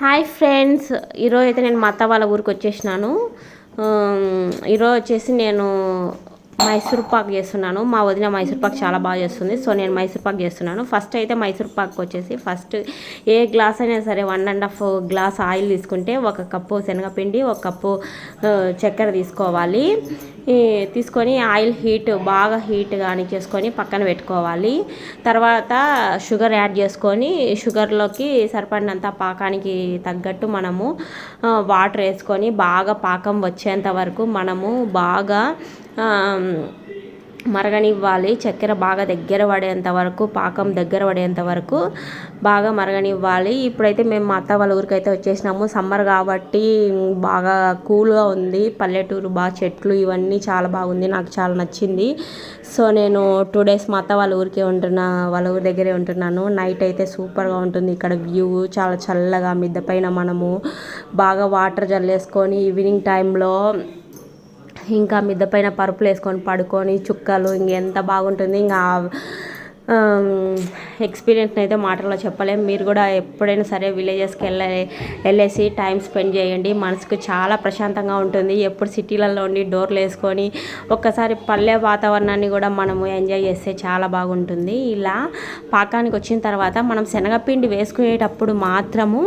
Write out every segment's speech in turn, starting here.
Hi friends ఈరోజు అయితే నేను మా అత్త వాళ్ళ ఊరికి వచ్చేసినాను ఈరోజు వచ్చేసి నేను మైసూర్ పాక్ చేస్తున్నాను. మా వదిన మైసూర్ పాక్ చాలా బాగా చేస్తుంది. సో నేను మైసూర్ పాక్ చేస్తున్నాను. ఫస్ట్ అయితే మైసూర్ పాక్ వచ్చేసి ఫస్ట్ ఏ గ్లాస్ అయినా సరే one and half glass oil తీసుకుంటే ఒక కప్పు శనగపిండి ఒక కప్పు చక్కెర తీసుకోవాలి. తీసుకొని ఆయిల్ హీట్ బాగా హీట్ కానీ చేసుకొని పక్కన పెట్టుకోవాలి. తర్వాత షుగర్ యాడ్ చేసుకొని షుగర్లోకి సరిపడినంత పాకానికి తగ్గట్టు మనము వాటర్ వేసుకొని బాగా పాకం వచ్చేంత వరకు మనము బాగా మరగనివ్వాలి. చక్కెర బాగా దగ్గర పడేంత వరకు పాకం దగ్గర పడేంత వరకు బాగా మరగనివ్వాలి. ఇప్పుడైతే మేము మా అత్త వాళ్ళ ఊరికి అయితే వచ్చేసినాము. సమ్మర్ కాబట్టి బాగా కూల్గా ఉంది. పల్లెటూరు బాగా చెట్లు ఇవన్నీ చాలా బాగుంది. నాకు చాలా నచ్చింది. సో నేను టూ డేస్ మా అత్త వాళ్ళ ఊరికే ఉంటున్నా వాళ్ళ ఊరి దగ్గరే ఉంటున్నాను. నైట్ అయితే సూపర్గా ఉంటుంది. ఇక్కడ వ్యూ చాలా చల్లగా మిద్దపైన మనము బాగా వాటర్ జల్లేసుకొని ఈవినింగ్ టైంలో ఇంకా మిద్ద పైన పరుపులు వేసుకొని పడుకొని చుక్కలు ఇంకెంత బాగుంటుంది ఇంకా ఎక్స్పీరియన్స్ అయితే మాటల్లో చెప్పలేము మీరు కూడా ఎప్పుడైనా సరే విలేజెస్కి వెళ్ళ వెళ్ళేసి టైం స్పెండ్ చేయండి. మనసుకు చాలా ప్రశాంతంగా ఉంటుంది. ఎప్పుడు సిటీలలో ఉండి డోర్లు వేసుకొని ఒక్కసారి పల్లె వాతావరణాన్ని కూడా మనము ఎంజాయ్ చేస్తే చాలా బాగుంటుంది. ఇలా పాకానికి వచ్చిన తర్వాత మనం శనగపిండి వేసుకునేటప్పుడు మాత్రము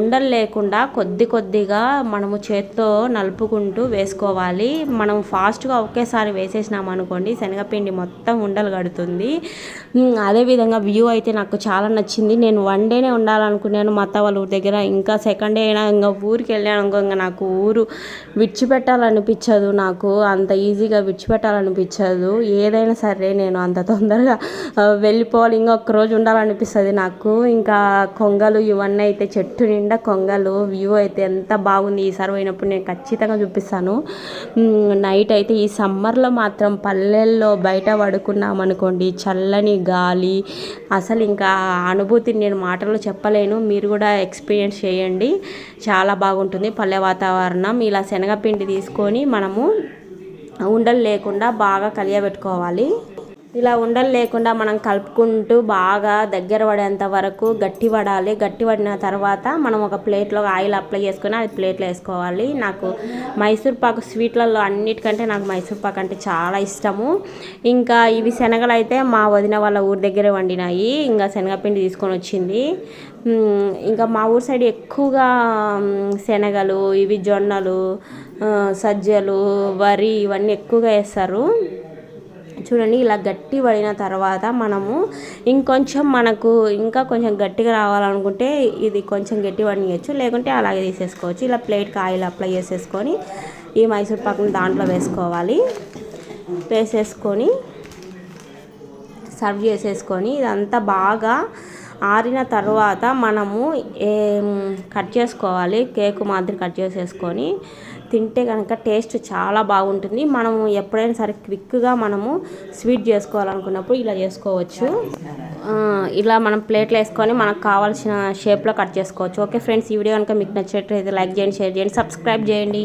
ఉండలు లేకుండా కొద్ది కొద్దిగా మనము చేత్తో నలుపుకుంటూ వేసుకోవాలి. మనం ఫాస్ట్గా ఒకేసారి వేసేసినాం అనుకోండి శనగపిండి మొత్తం ఉండలు కడుతుంది. అదేవిధంగా వ్యూ అయితే నాకు చాలా నచ్చింది. నేను వన్ డేనే ఉండాలనుకున్నాను మా అత్త వాళ్ళ ఊరి దగ్గర. ఇంకా సెకండ్ డే అయినా ఇంకా ఊరికి వెళ్ళాను అనుకో ఇంకా నాకు ఊరు విడిచిపెట్టాలనిపించదు నాకు. అంత ఈజీగా విడిచిపెట్టాలనిపించదు. ఏదైనా సరే నేను అంత తొందరగా వెళ్ళిపోవాలి. ఇంకొక రోజు ఉండాలనిపిస్తుంది నాకు. ఇంకా కొంగలు ఇవన్నీ అయితే చెట్టు నిండా కొంగలు. వ్యూ అయితే ఎంత బాగుంది. ఈసారి పోయినప్పుడు నేను ఖచ్చితంగా చూపిస్తాను. నైట్ అయితే ఈ సమ్మర్లో మాత్రం పల్లెల్లో బయట పడుకున్నాం అనుకోండి చల్ల చల్లని గాలి. అసలు ఇంకా అనుభూతిని నేను మాటల్లో చెప్పలేను. మీరు కూడా ఎక్స్పీరియన్స్ చేయండి. చాలా బాగుంటుంది పల్లె వాతావరణం. ఇలా శనగపిండి తీసుకొని మనము ఉండలు లేకుండా బాగా కలియబెట్టుకోవాలి. ఇలా ఉండలు లేకుండా మనం కలుపుకుంటూ బాగా దగ్గర పడేంత వరకు గట్టి పడాలి. గట్టి పడిన తర్వాత మనం ఒక ప్లేట్లో ఆయిల్ అప్లై చేసుకుని అది ప్లేట్లో వేసుకోవాలి. నాకు మైసూర్ పాకు స్వీట్లలో అన్నిటికంటే నాకు మైసూర్ పాకు అంటే చాలా ఇష్టము. ఇంకా ఇవి శనగలు అయితే మా వదిన వాళ్ళ ఊరి దగ్గరే వండినాయి. ఇంకా శనగపిండి తీసుకొని వచ్చింది. ఇంకా మా ఊరు సైడ్ ఎక్కువగా శనగలు ఇవి జొన్నలు సజ్జలు వరి ఇవన్నీ ఎక్కువగా వేస్తారు. చూడండి ఇలా గట్టి పడిన తర్వాత మనము ఇంకొంచెం మనకు ఇంకా కొంచెం గట్టిగా రావాలనుకుంటే ఇది కొంచెం గట్టి పడియచ్చు లేకుంటే అలాగే తీసేసుకోవచ్చు. ఇలా ప్లేట్కి ఆయిల్ అప్లై చేసేసుకొని ఈ మైసూర్ పాకుని దాంట్లో వేసుకోవాలి. వేసేసుకొని సర్వ్ చేసేసుకొని ఇదంతా బాగా ఆరిన తర్వాత మనము కట్ చేసుకోవాలి? కేకు మాదిరి కట్ చేసేసుకొని తింటే కనుక టేస్ట్ చాలా బాగుంటుంది. మనము ఎప్పుడైనా సరే క్విక్గా మనము స్వీట్ చేసుకోవాలనుకున్నప్పుడు ఇలా చేసుకోవచ్చు. ఇలా మనం ప్లేట్లో వేసుకొని మనకు కావాల్సిన షేప్లో కట్ చేసుకోవచ్చు. ఓకే ఫ్రెండ్స్ ఈ వీడియో కనుక మీకు నచ్చినట్లయితే లైక్ చేయండి షేర్ చేయండి సబ్స్క్రైబ్ చేయండి.